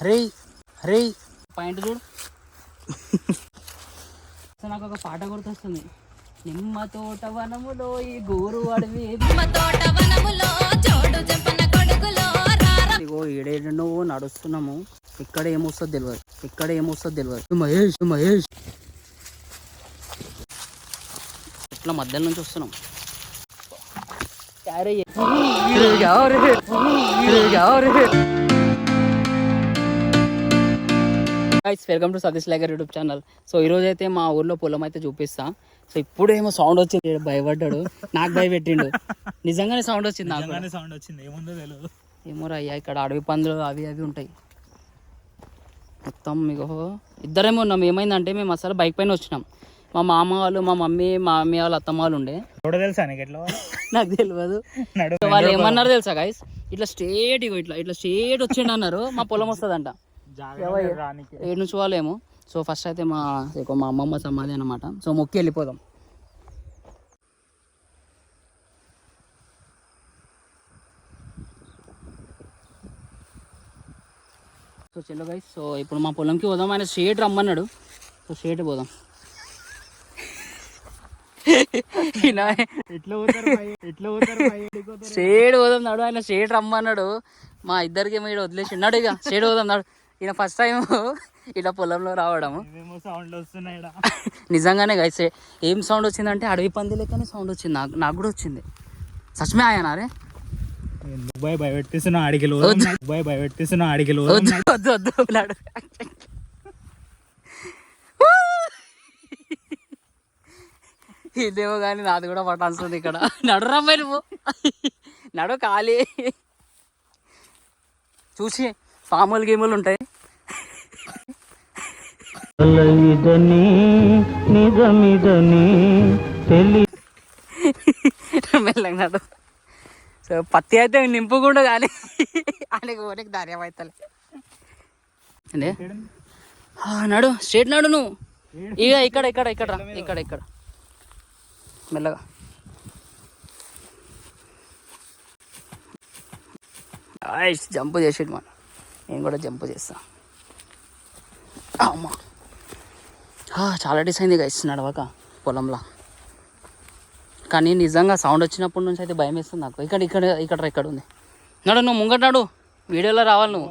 అరే అరే పాయింట్ చూడు. అసలు నాకు ఒక పాట గుర్తొస్తుంది. నిమ్మ తోట వనములో ఈ గోరు అడవి తోట వనములో చోడు చెప్పన కొడుకులో రార. ఇగో ఏడేడో నడుస్తున్నాము? ఇక్కడ ఏమొస్తుందో తెలియదు ఇక్కడ ఏమొస్తుందో తెలియదు మహేష్ మహేష్. ఇట్లా మధ్యలో నుంచి వస్తున్నాం. గైస్ వెల్కమ్ టు సతీష్ లేగర్ యూట్యూబ్ ఛానల్ సో ఈ రోజు అయితే మా ఊర్లో పొలం అయితే చూపిస్తా. సో ఇప్పుడు ఏమో సౌండ్ వచ్చింది భయపడ్డాడు. నాకు భయపెట్టిండు. నిజంగానే సౌండ్ వచ్చింది నాకు. సౌండ్ వచ్చింది. ఏముందో తెలియదు ఏమో అయ్యా ఇక్కడ అడవి పందులు అవి అవి ఉంటాయి. మొత్తం మీకు ఇద్దరేమో ఉన్నాం. ఏమైందంటే మేము అసలు బైక్ పైన వచ్చినాం. మా మామ వాళ్ళు మా మమ్మీ మా మమ్మీ వాళ్ళు అత్తమ్మ వాళ్ళు ఉండే తెలుసా నీకు తెలియదు వాళ్ళు ఏమన్నారు తెలుసా గైస్ ఇట్లా స్ట్రేట్ ఇగో ఇట్లా ఇట్లా స్ట్రేట్ వచ్చిండు అన్నారు మా పొలం వస్తుందంట. ఏడు నుంచి వాళ్ళేమో సో ఫస్ట్ అయితే మా మా అమ్మమ్మ సమాధి అనమాట సో మొక్కి వెళ్ళిపోదాం. సో చెల్లు గైస్ సో ఇప్పుడు మా పొలంకి పోదాం. ఆయన స్ట్రేట్ రమ్మన్నాడు. సో స్ట్రేట్ పోదాం. స్ట్రేట్ పోదాం నాడు ఆయన స్ట్రేట్ రమ్మన్నాడు. మా ఇద్దరికి ఏమో ఈడ వదిలేసి ఉన్నాడు ఇక స్ట్రేట్ పోదాం నాడు. ఈయన ఫస్ట్ టైం ఇలా పొలంలో ఈడ. నిజంగానే గైస్ ఏం సౌండ్ వచ్చిందంటే అడవి పంది లెక్కనే సౌండ్ వచ్చింది. నాకు నాకు కూడా వచ్చింది. సచ్మే ఆయన రే? ఆడికి దుబాయ్ భయపెట్టిస్తున్నా ఆడికి వద్దు వద్దు వద్దు నాడు ఇదేమో కానీ నాది కూడా పట్టాల్సింది ఇక్కడ. నడు రమ్మాయి నువ్వు. నడు ఖాళీ. చూసి పాములు గేములు ఉంటాయి. మెల్లగా నడు. సో పత్తి అయితే నింపుకుండా కానీ ఆయనకి ఓనికి ధైర్యం అవుతలే ఏంటి? ఆ, నడు. స్ట్రేట్ నడు నువ్వు. ఇక ఇక్కడ ఇక్కడ ఇక్కడ. ఇక్కడ ఇక్కడ. మెల్లగా. జంప్ చేసేది మన నేను కూడా జంప్ చేస్తా. అమ్మా. చాలా డిస్ అయింది గైస్ నడవక పొలంలో. కానీ నిజంగా సౌండ్ వచ్చినప్పటి నుంచి అయితే భయం వేస్తుంది నాకు. ఇక్కడ ఇక్కడ ఇక్కడ ఇక్కడ ఉంది. నడు నువ్వు ముంగట నడు వీడియోలో రావాలి నువ్వు.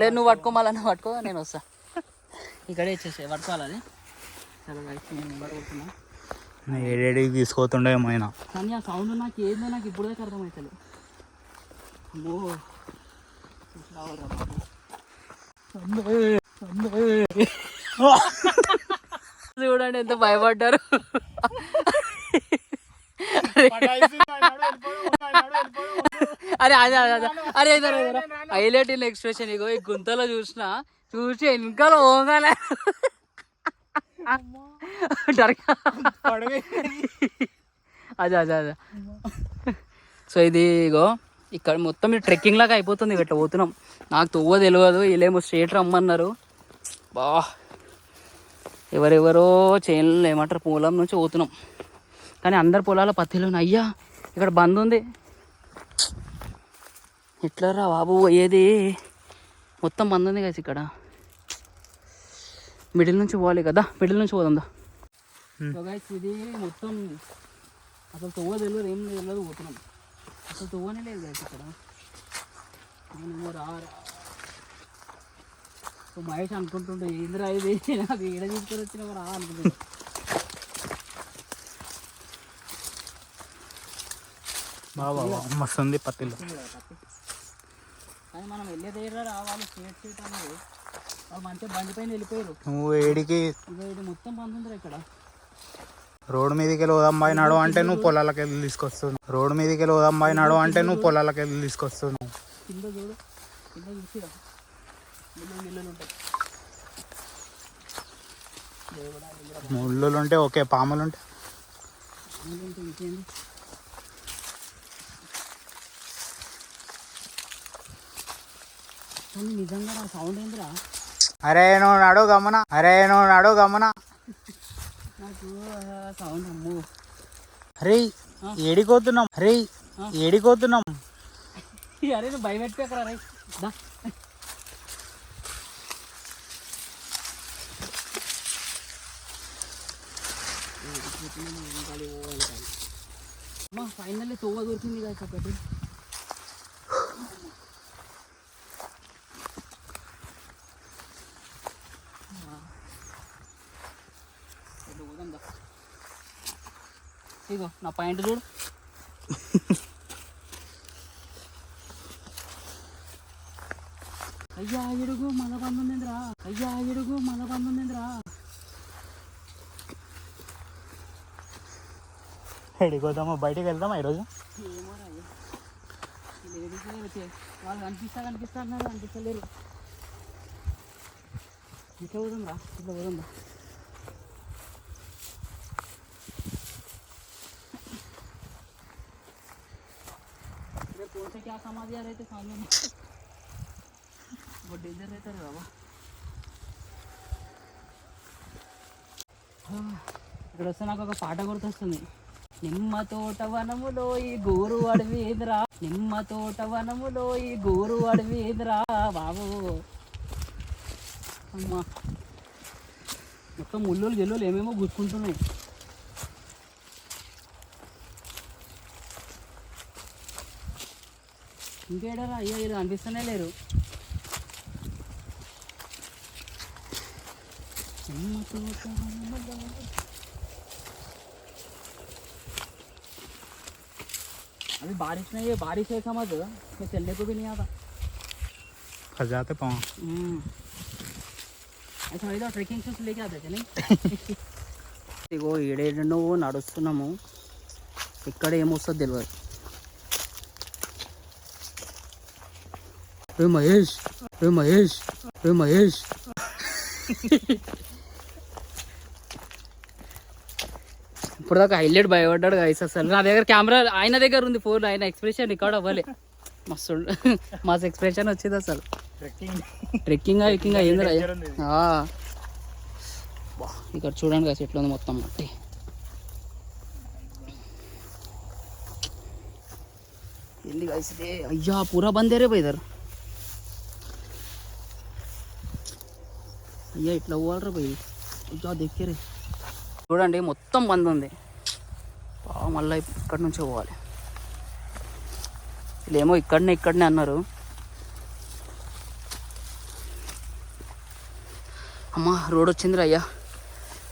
లేదు నువ్వు పట్టుకోమాలా నువ్వు పట్టుకో నేను వస్తా. ఇక్కడే ఇచ్చేసే పట్టుకోవాలి సరే నేను ముంగట ఏడేడికి తీసుకోతుండే ఏమైనా కానీ ఆ సౌండ్ నాకు ఏందో నాకు ఇప్పుడు దాకా అర్థమవుతుంది అమ్మో. చూడండి ఎంత భయపడ్డారు. అరే అదే అదే అదే. అరే హైలైట్ ఎక్స్ప్రెషన్ ఇగో ఈ గుంతలో చూసిన చూసి వెనకాల ఓగానే డర్గా అదే అదే అదే సో ఇది ఇగో ఇక్కడ మొత్తం ఇది ట్రెక్కింగ్ లాగా అయిపోతుంది ఇట్లా పోతున్నాం. నాకు తొవ్వ తెలియదు వీళ్ళేమో స్ట్రేట్ రమ్మన్నారు. బా. ఎవరెవరో చేనులు ఏమంటారు పొలం నుంచి పోతున్నాం. కానీ అందరు పొలాల పత్తిలో. అయ్యా ఇక్కడ బంద్ ఉంది. ఎట్లా రా బాబు పోయేది? మొత్తం బంద్ ఉంది కదా ఇక్కడ. మిడిల్ నుంచి పోవాలి కదా మిడిల్ నుంచి పోదాం. సో guys, ఇది మొత్తం అసలు తొవ్వ తెలియదు ఏం తెలియదు పోతున్నాం. అసలు తొవ్వనే లేదు guys ఇక్కడ. రా. సో మహేష్ అనుకుంటుంటే ఏందిరా ఇది? నాకు ఈడ తీసుకొని వచ్చిన రా అనుకుంటున్నా బాబా మస్తు ఉంది పత్తిలో. కానీ మనం వెళ్ళే దగ్గర రావాలి స్టేట్ స్టేట్ అనేది వాళ్ళు మంచిగా బండి పైన వెళ్ళిపోయారు. నువ్వు ఏడికి మొత్తం బంద్ ఉందిరా ఇక్కడ. రోడ్డు మీదకి వెళ్ళి పోదాంబాయి నడు అంటే నువ్వు పొలాలకు వెళ్ళి తీసుకొస్తున్నావు. రోడ్డు మీదకి వెళ్ళి పోదాంబాయి నడు అంటే నువ్వు పొలాలకు వెళ్ళి తీసుకొస్తున్నావు. కింద చూడు కింద చూసిరా మిల్లు మిల్లులు ఉంటాయి ముళ్ళులు ఉంటే ఓకే పాములు ఉంటే మిల్లు ఉంటాయి ఇంకేంది కానీ నిజంగా నా సౌండ్ ఏందిరా? అరే నువ్వు నడు గమన అరే నువ్వు నడు గమన సౌండ్ అమ్ము. అరే ఏడిపోతున్నాం అరే ఏడిపోతున్నాం అరే నువ్వు భయపెట్టుకోకరా రే ఫైనల్లీ తోవ దొరికింది కదా ఒకటి ఇగో నా పాయింట్ చూడు. అయ్యా ఎడుగు మల బంధుందిరా అయ్యా ఎడుగు మల బంధుందిరా ఏడిపోదామా బయటికి వెళ్దామా ఈరోజు? ఏమో వాళ్ళు కనిపిస్తా కనిపిస్తా అన్నారు కనిపిస్తలేరు. ఇట్లా పోదాం రా ఇట్లా పోదాం రా क्या समाज आ रहे थे सामने में बहुत डेंजर रहता है बाबा ఇక్కడ వస్తే నాకు ఒక పాట గుర్తొస్తుంది నిమ్మ తోట వనములో ఈ గోరు అడవి ఎదురా నిమ్మ తోట వనములో ఈ గోరు అడవి ఎదురా బాబు అమ్మా మొత్తం ముళ్ళోలు గిల్లోలు ఏమేమో గుర్తుకుంటున్నాయి ఇంకేడరా అయ్యో వీళ్ళు కనిపిస్తూనే లేరు నిమ్మ తోట వనములో अभी बारिश नहीं है बारिश है समझ मैं चलने को भी नहीं आता फंस जाते पाँव अच्छा ఏదో ట్రెక్కింగ్ షూస్ లేకే ఆదా కానీ ఇగో ఏడేడో నడుస్తున్నాము ఇక్కడ ఏమొస్తుందో తెలియదు ఏ మహేష్ ఏ మహేష్ ఏ మహేష్ ఇప్పుడు దాకా హైలైట్ భయపడ్డాడు గైస్ అసలు. నా దగ్గర కెమెరా ఆయన దగ్గర ఉంది ఫోన్ ఆయన ఎక్స్ప్రెషన్ రికార్డ్ అవ్వాలి. మస్తు మాస్ ఎక్స్ప్రెషన్ వచ్చింది అసలు. ట్రెక్కింగ్ ట్రెక్కింగ్ ఎక్కింగ్ అయ్యింది ఇక్కడ చూడండి కదా ఎట్లా ఉంది మొత్తం మట్టి. ఏంది guys ఇది? అయ్యా పూరా బంద్ రే ఇద్దరు. అయ్యా ఇట్లా పోవాలరా పోయి అయ్యా దగ్గరే చూడండి మొత్తం బంద్ ఉంది. మళ్ళీ ఇక్కడి నుంచే పోవాలి. వీళ్ళేమో ఇక్కడనే ఇక్కడనే అన్నారు. అమ్మా రోడ్ వచ్చిందిరా అయ్యా.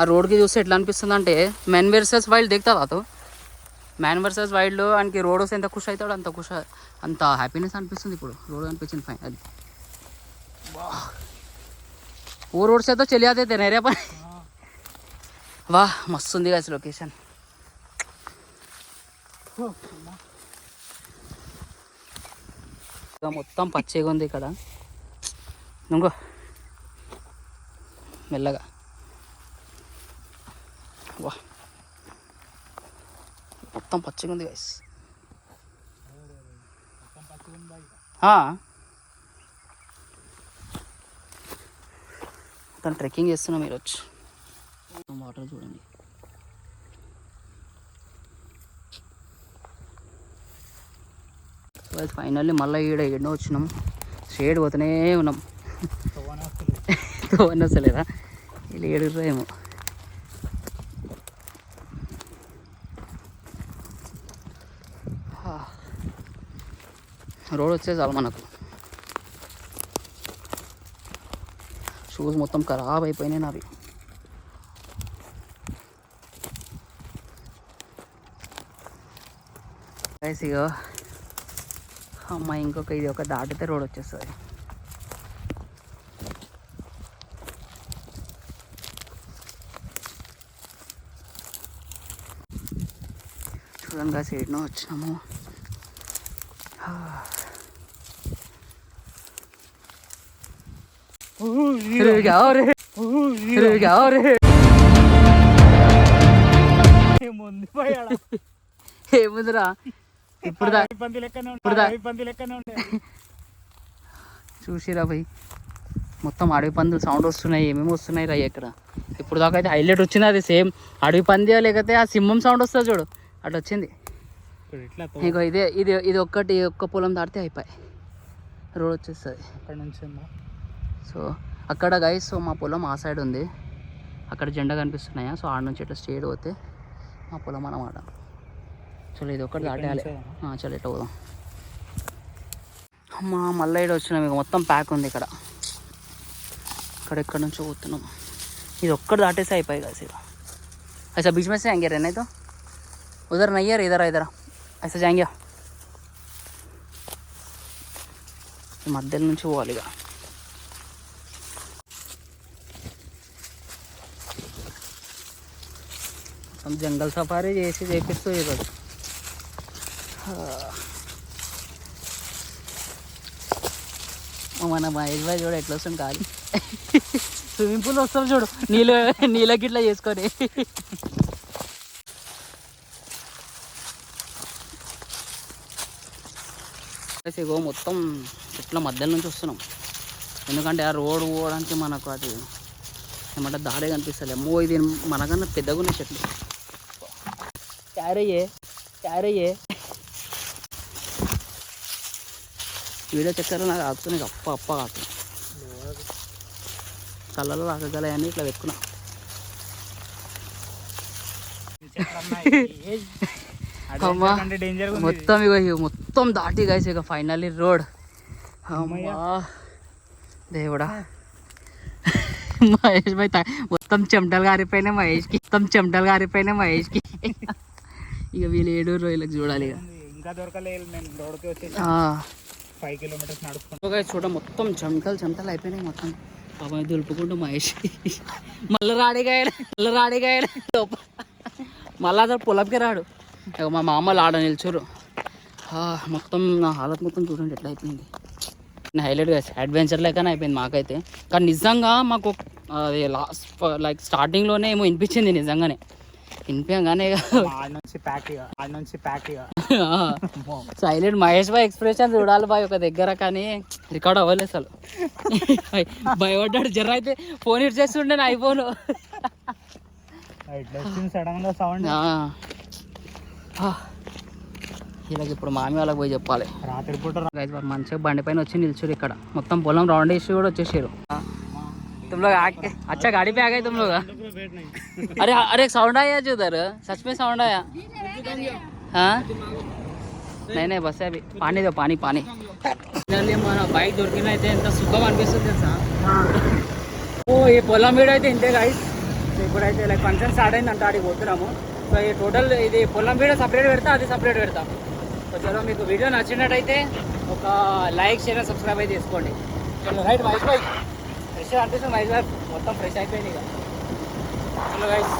ఆ రోడ్కి చూస్తే ఎట్లా అనిపిస్తుంది అంటే మెన్ వర్సెస్ వైల్డ్ దిగుతావు అతను? మ్యాన్ వర్సెస్ వైల్డ్ ఆయనకి రోడ్ వస్తే ఎంత ఖుషి అవుతాడు అంత ఖుషి అంత హ్యాపీనెస్ అనిపిస్తుంది ఇప్పుడు. రోడ్ అనిపించింది ఫైన్ అది. वो रोड से तो चले आते थे नहरे पर वाह मस्त ఉంది guys లొకేషన్ మొత్తం పచ్చగా ఉంది ఇక్కడ ఇంకో మెల్లగా వా మొత్తం పచ్చగా ఉంది గైస్ మొత్తం ట్రెక్కింగ్ చేస్తున్నాం మీరు వచ్చి. వాటర్ చూడండి. ఫైనల్లీ మళ్ళీ ఈడ ఎన్నో వచ్చినాం. షేడ్ పోతూనే ఉన్నాం. వన్ వస్తలేదా వీళ్ళు ఏడుర్రా ఏమో. రోడ్ వచ్చే చాలు మనకు. షూస్ మొత్తం ఖరాబ్ అయిపోయినాయి నావి. Guys, ఇగో అమ్మ ఇంకొక ఇది ఒక దాటితే రోడ్ వచ్చేస్తుంది. చూడంగా సైడ్ను వచ్చినాము. లెక్కనే ఉండే చూసిరా భయ్. మొత్తం అడవి పందులు సౌండ్ వస్తున్నాయి ఏమేమి వస్తున్నాయి రా ఇక్కడ ఇప్పుడు దాకా అయితే హైలైట్ వచ్చింది అది సేమ్. అడవి పందియో లేకపోతే ఆ సింహం సౌండ్ వస్తుంది చూడు. అట్లా వచ్చింది. ఇప్పుడు ఇదే ఇది ఇది ఒక్కటి ఒక్క పొలం దాటితే అయిపోయి రోడ్ వచ్చేస్తుంది. అక్కడ నుంచి ఉందా? సో అక్కడ గైస్ సో మా పొలం ఆ సైడ్ ఉంది అక్కడ జెండా కనిపిస్తున్నాయా సో ఆడ నుంచి ఇట్లా స్టేట్ పోతే మా పొలం అన్నమాట చలో ఇది ఒక్కటి దాటేయాలి ఆ, చలో ఇట్లా పోదాం అమ్మా మళ్ళీ ఇక్కడ వచ్చినాం ఇక మొత్తం ప్యాక్ ఉంది ఇక్కడ ఇక్కడ ఎక్కడి నుంచో పోతున్నాం ఇది ఒక్కటి దాటేసి అయిపోయి కదా ఇక ऐसा बीच में से आएंगे रहने तो उधर नहीं है इधर इधर ऐसा जाएंगे ఈ మధ్యలో నుంచి పోవాలి ఇక మొత్తం జంగల్ సఫారీ చేసి చేపిస్తూ ఈరోజు. మన మహేష్ భాయ్ చూడు ఎట్లా వస్తుంది కాదు. స్విమ్మింగ్ పూల్ వస్తాం చూడు. నీళ్ళు నీళ్ళకి ఇట్లా చేసుకొని. ఇగో మొత్తం ఇట్లా మధ్యలో నుంచి వస్తున్నాం. ఎందుకంటే ఆ రోడ్ పోవడానికి మనకు అది ఏమంటే దారి కనిపిస్తలే. అమ్మో ఇది మనకన్నా పెద్దగా ఉన్నాయి చెట్లు. క్యారయ్యే క్యారయ్యే వీడియో చక్కెర నాకు ఆకుతున్నాయి అప్ప అప్ప కాకు కళ్ళలో రాకగలయని ఇట్లా పెట్టుకున్నా అమ్మా. అంటే డేంజర్ మొత్తం ఇక ఇక మొత్తం దాటి గైస్ ఇక ఫైనల్లీ రోడ్ అమ్మా దేవుడా మహేష్ భాయ్ తా- మొత్తం చెమటలు గారిపోయినాయి మహేష్కి మొత్తం చెమటలు గారిపోయినాయి మహేష్కి ఇక వీళ్ళు ఏడు రోజులకు చూడాలి ఇక. ఇంకా దొరకలేదు రోడ్కి వచ్చేసి. ఫైవ్ కిలోమీటర్స్ నడుచుకుంటా చూడ మొత్తం చెమటలు చెమటలు అయిపోయినాయి మొత్తం. పాపం దులుపుకుంటూ మహేష్. మళ్ళీ రాడిగాయలు మళ్ళీ రాడిగాయలు మళ్ళీ అసలు పొలంకి రాడు. ఇక మా మామలు ఆడ నిల్చురు. మొత్తం నా హాలత్ మొత్తం చూడండి ఎట్లా అయిపోయింది. నా హైలైట్గా అడ్వెంచర్ లెక్కనే అయిపోయింది మాకైతే. కానీ నిజంగా మాకు అది లాస్ట్ లైక్ స్టార్టింగ్లోనే ఏమో వినిపించింది నిజంగానే. వినిపించగానే నుంచి ప్యాక్ నుంచి ప్యాక్ సైలెంట్ మహేష్ బాయ్ ఎక్స్ప్రెషన్ చూడాలి బాయ్ ఒక దగ్గర కానీ రికార్డ్ అవ్వలేదు అసలు. భయపడ్డాడు. జర్ర అయితే ఫోన్ ఇట్ చేస్తుండే నా ఐఫోన్ సడన్గా సౌండ్ వీళ్ళకి ఇప్పుడు మామి వాళ్ళకి పోయి చెప్పాలి. రాత్రి పూట మంచిగా బండి పైన వచ్చి నిల్చురు ఇక్కడ. మొత్తం పొలం రౌండ్ వేసి కూడా వచ్చేసారు तुम लोग आके अच्छा गाड़ी पे आ गए तुम लोग अरे अरे साउंड आया जो उधर सच में साउंड आया हाँ नहीं नहीं बस अभी पानी दो पानी पानी ఫైనల్లీ మన బైక్ దొరికినైతే ఎంత సుఖం అనిపిస్తుంది తెలుసా ఓ ఈ పొలం వీడు అయితే ఇంతే గైస్ ఇప్పుడైతే లైక్ ఫంక్షన్ స్టార్ట్ అయింది అంటే ఆడికి పోతున్నాము సో ఈ టోటల్ ఇది పొలం వీడియో సపరేట్ పెడతా అది సపరేట్ పెడతా సో చలో మీకు వీడియో నచ్చినట్టయితే ఒక లైక్ షేర్ సబ్స్క్రైబ్ అయితే చేసుకోండి చలో రైట్ మహేష్ బాయ్ ఫ్రెష్ అనిపిస్తుంది మహేష్ మొత్తం ఫ్రెష్ అయిపోయింది ఇక. చలో గైస్